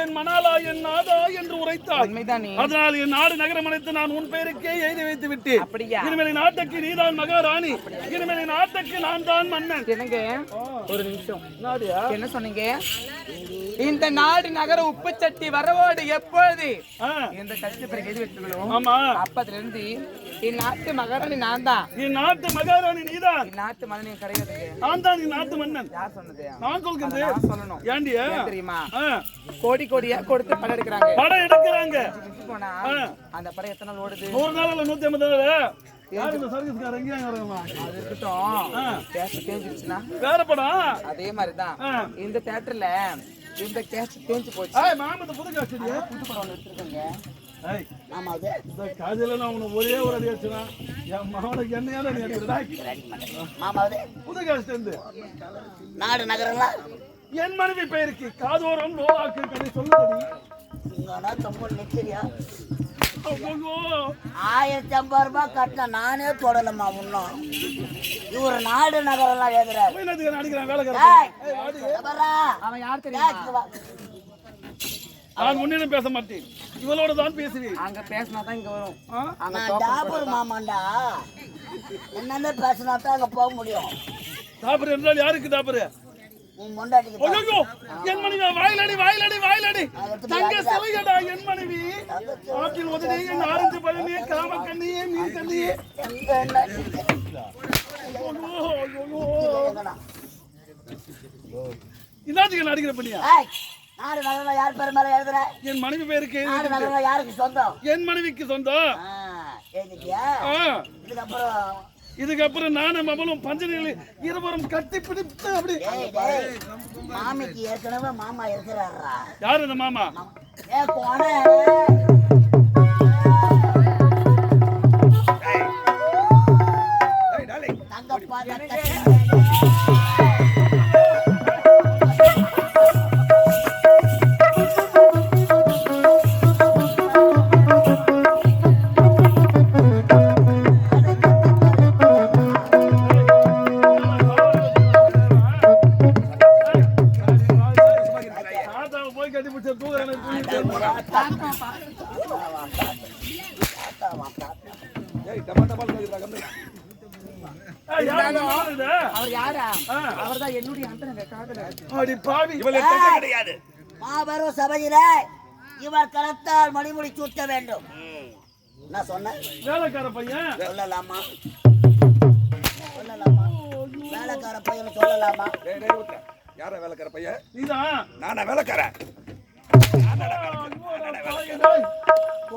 என் மணாலா என் நாதா என்று உரைத்தாய். அதனால் என் நாடு நகரம் அனைத்து நான் உன் பெயருக்கே எழுதி வைத்து விட்டேன். இனிமேல் நாட்டுக்கு நீதான் மகாராணி. இனிமேல் நாட்டுக்கு நான் தான் மன்னன். என்னங்க? ஒரு நிமிஷம். என்ன சொன்னீங்க? இந்த நாடு நகர உப்பு சட்டி வரவோடு எப்பொழுது? இந்த சட்டி பிறகு எழுதி வைத்துள்ளோம் ஆமா. அப்பதுல இருந்து இந்நாட்டு மகாராணி நான் தான். என் நாட்டு மகாராணி நீதான். இந்நாட்டு மகனே கிடையாதுங்க நான் தான் என் நாட்டு மன்னன். யார் சொன்னது? நான் சொல்கிறது சொல்லணும். ஏண்டியா தெரியுமா? கோடி கோடியா கொடுத்து படம் எடுக்கிறாங்க. படம் எடுக்கிறாங்க. போனா அந்த படம் எத்தனை நாள் ஓடுது? நூறு நாள் நூத்தி ஐம்பது நாள் வேற படம்? அதே மாதிரிதான். இந்த தேட்டர்ல இந்த கேஸ் தேஞ்சு போச்சு. புது காசுடியா புது படம் எடுத்திருக்கேங்க. ஏய் ஆமா அது. இந்த காஜல நான் உனக்கு ஒரே ஒரு அடி அடிச்சுனா? என் மகனுக்கு என்னையால நீ அடிக்கிறடா? மாமா அது. புது காசு இருந்து. நாடு நகரெல்லாம் என் மனைவி பெயருக்கு காதோரம் லோலாக்கு கதை சொல்லுடி நிச்சரியா ஆயிரத்தி ஐம்பது ரூபாய் கட்டின நானே தொடலம்மா இன்னும் இவர் நாடு நகரெல்லாம் எழுதுறாரு? அவன் யார் தெரியுமா. நான் உன்னிடம் பேச மாட்டேன். இவளோட தான் பேசுவேன். அங்க பேசினா தான் இங்க வரும்? அங்க டாபர் மாமாண்டா. என்னென்ன பேசினா தான் அங்க போக முடியும். தாப்பர் என்றால் யாருக்கு. ஐயோ என் மனைவி வாயிலடி வாயிலடி வாயிலடி. தங்க சிலையடா என் மனைவி. ஆற்றில் என் ஆரஞ்சு பழனியே காம கண்ணியே நீ கண்ணியே? இன்னாச்சுக்கு நடிக்கிற பண்ணியா நாடு நகரெல்லாம் யார் பேர் மேல எழுதுற? என் மனைவி பேருக்கு நாடு நகரெல்லாம் யாருக்கு சொந்தம்? என் மனைவிக்கு சொந்தம். இதுக்கப்புறம்? இதுக்கப்புறம் நானும் அவளும் இருவரும் கட்டி பிடித்து அப்படி மாமிக்கு ஏற்கனவே மாமா இருக்கிறாரா? யாரு இந்த மாமா? ஏ போன தங்கப்பா அவர் யாரா அவர்தான் என்னுடைய கிடையாது மாபெரும் சபையில இவர் கலத்தால் மணிமுடி சூட்ட வேண்டும் என்ன சொன்ன வேலைக்கார பையன் சொல்லலாமா சொல்லலாமா வேலைக்கார பையன் சொல்லலாமா யார வேலைக்கார பையன் நீதான் நானா வேலைக்காரன்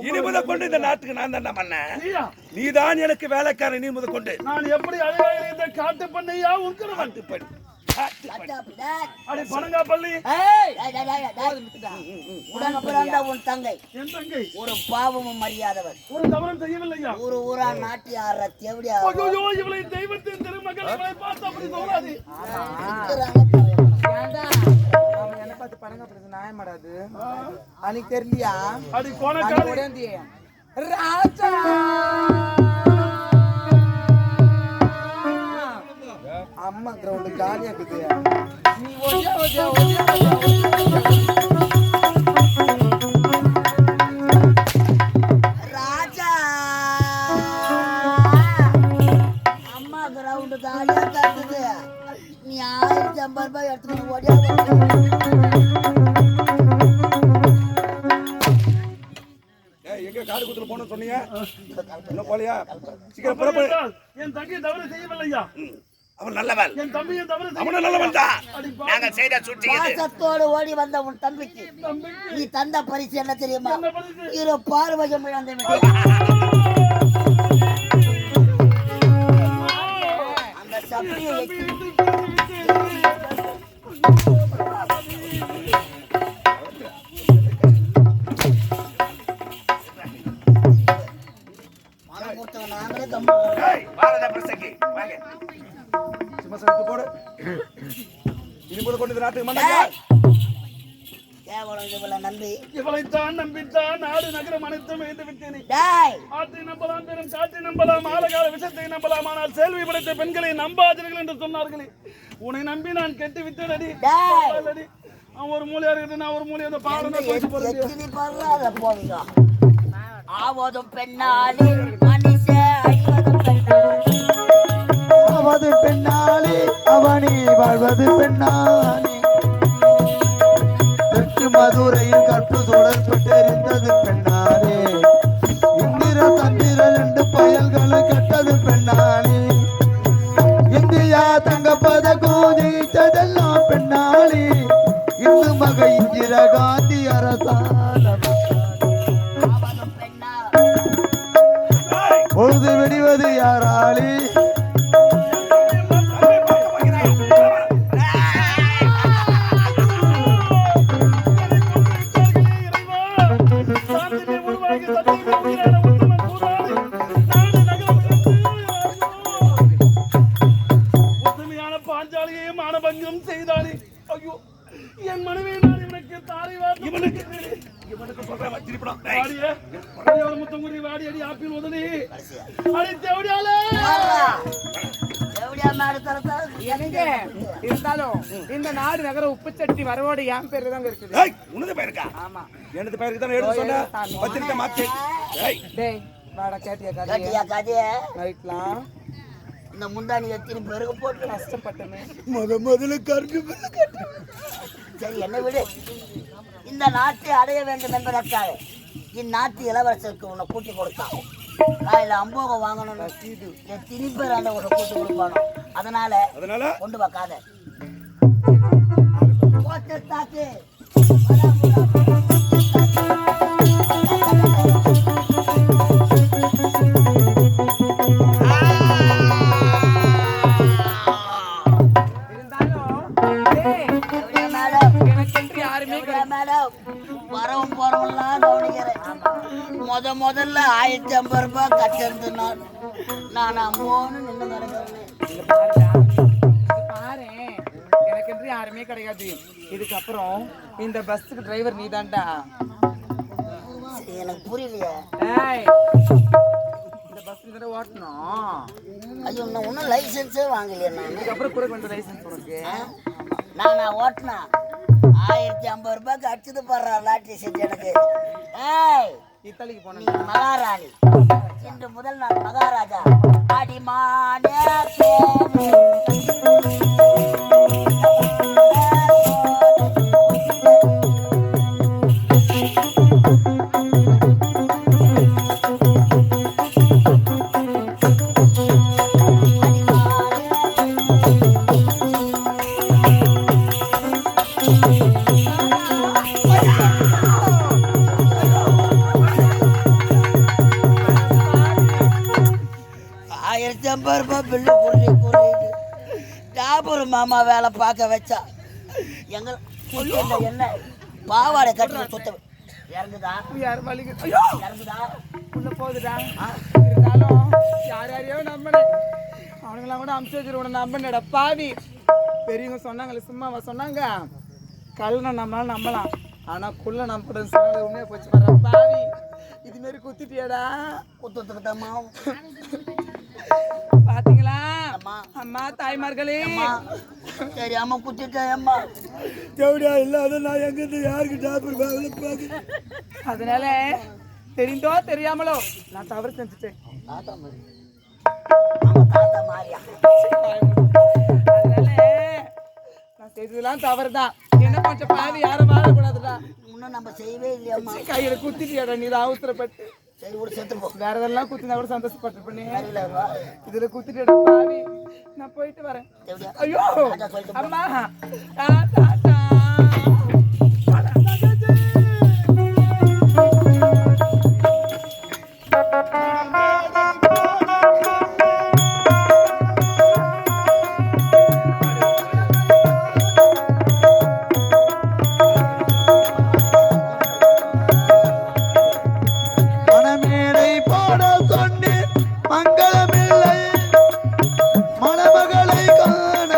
இனி முத கொண்டு இந்த நாட்டுக்கு நான் தான் பண்ணேன் நீயா? நீதான் எனக்கு வேலைக்காரன் நீ முத கொண்டு. நான் எப்படி அழகாக இந்த காட்டு பண்ணையா தங்கை. என் தங்கை? ஒரு பாவமும் மரியாதவர் ஒரு தவறும் செய்யவில்லையா? ஊரு ஊரா நாட்டி ஆடுற தேவடியா? ஐயோ இவளை தெய்வத்தின் திருமகள் இவளை பார்த்து அப்படி சொல்லாது பார்த்து பணங்க பிடிச்சது நியாயமாடாது அன்னைக்கு தெரியலையா? அடி ஓடியாந்தி ராஜா! அம்மா கிரவுண்ட் காலியா இருக்குது. நீ ஓடியா ஓடியா ராஜா! அம்மா கிரவுண்டு காலியா தட்டுது நீ ஆயிரத்தி ஐம்பது ரூபாய் எடுத்துக்கிட்டு ஓடியா எங்க காடு குத்துல போன சொன்னீங்க. இன்னும் போலியா? சீக்கிரம் புறப்படு. என்றால் என் தங்கை தவறு செய்யவில்லையா? அவன் நல்லவன். என் தம்பியும் தவறு செய்ய அவனும் நல்லவன் தான். அடி பாவி. நாங்கள் செய்த சுற்றி பாசத்தோடு ஓடி வந்த உன் தம்பிக்கு நீ தந்த பரிசு என்ன தெரியுமா? என்ன? இரு பார்வகம் இழந்து. அந்த சபையை நம்பலாம் ஆலகால விஷத்தை நம்பலாம். ஆனால் செல்வி படைத்த பெண்களை நம்பாதீர்கள் என்று சொன்னார்களே. உன்னை நம்பி நான் கெட்டு விட்டேன் அடி டேய். அடி அவன் ஒரு மூலையா இருக்கட்டும் நான் ஒரு மூலையா இந்த பாடம் ஆவதும் பெண்ணாளி மனுஷ பெண்ணாளி. அவனி வாழ்வது பெண்ணாளி மக இந்திரா காந்தி அரசாண ஆவதும் பெண்ணா பொழுது வெடிவது யாராளி உத்தமையான எனக்கு இருந்தாலும் இந்த நாடு நகர உப்புச்சட்டி வரவோட என் பேரு தாங்க இருக்குது. ஏய் உனது பயிருக்கா ஆமா. எனது பயிருக்கு தானே எடுத்து சொன்ன? வச்சிருக்க மாத்தி. ஏய். டேய் வாடா கேட்டியா கதையா கேட்டியா கதைய நைட்லாம். இந்த முந்தானி எத்தனை பெருகு போட்டு கஷ்டப்பட்டமே முத முதல்ல சரி என்ன விடு. இந்த நாட்டை அடைய வேண்டும் என்பதற்காக இந்நாட்டு இளவரசருக்கு உன்னை கூட்டி கொடுத்தான். காலையில் அம்போகம் வாங்கணும்னு எத்தனை பேர் அந்த உன்னை கூட்டி கொடுப்பானோ? அதனால அதனால? கொண்டு வைக்காத போட்டு தாக்கு கட்டிருந்து நான் நான் அம்மோன்னு நின்று. இங்க பாரேன். எனக்கென்று யாருமே கிடையாது. இதுக்கப்புறம் இந்த பஸ்ஸுக்கு டிரைவர் நீதான்டா. எனக்கு புரியலையே. ஏய் இந்த பஸ் நீ தானே ஓட்டணும். ஐயோ இன்னும் ஒன்றும் லைசன்ஸே வாங்கலையே நான். இதுக்கப்புறம் கூட கொஞ்சம் லைசன்ஸ் உனக்கு. நான் நான் ஓட்டினேன் ஆயிரத்தி ஐம்பது ரூபாய்க்கு அடிச்சது போடுறா லாட்டரி செஞ்சு எனக்கு. ஏய் இத்தாலிக்கு போனேன் மகாராணி. இன்று முதல் நாள் மகாராஜா. அடிமான. ரூபாய் பில்லு குருடி குருடி டாபூர் மாமா வேலை பார்க்க வச்சா. எங்க குளியல்ல என்ன பாவாடை கட்டி சுத்த இறங்குதா? யார் ஐயோ. இறங்குதா? உள்ள போகுதுடா. இருந்தாலும் யார் யாரையோ நம்பினேன் அவனுங்களாம் கூட அமுச்சு வச்சிருவோம் நம்பினடா பாவி. பெரியவங்க சொன்னாங்களே சும்மாவா சொன்னாங்க. கல்லை நம்மளால நம்பலாம். ஆனா குள்ள நம்புறது சொன்னது உண்மையா போச்சு வர பாவி. இது மாரி குத்திட்டியாடா. குத்தத்துக்கு தம்மா பாத்தீங்களா? அம்மா. அம்மா தாய்மார்களே. அம்மா. தெரியாம குத்திட்டேன் அம்மா. தேவடியா இல்லாத நான் எங்கிருந்து யாருக்கு டாக்டர் வேலை பார்க்க அதனால தெரிந்தோ தெரியாமலோ நான் தவறு செஞ்சுட்டேன். நான் செய்ததெல்லாம் தவறுதான். என்ன கொஞ்சம் பாவி யாரும் வாழக்கூடாதுடா. இன்னும் நம்ம செய்யவே இல்லையம்மா கையில குத்திட்டியாடா நீ தான் அவசரப்பட்டு. சரி விட செத்து போ வேற எதெல்லாம் குத்தினா கூட சந்தோஷப்பட்டு பண்ணி. சரியில்ல வா. இதுல குத்திட்டியாடா பாவி. நான் போயிட்டு வரேன். ஐயோ. அம்மா.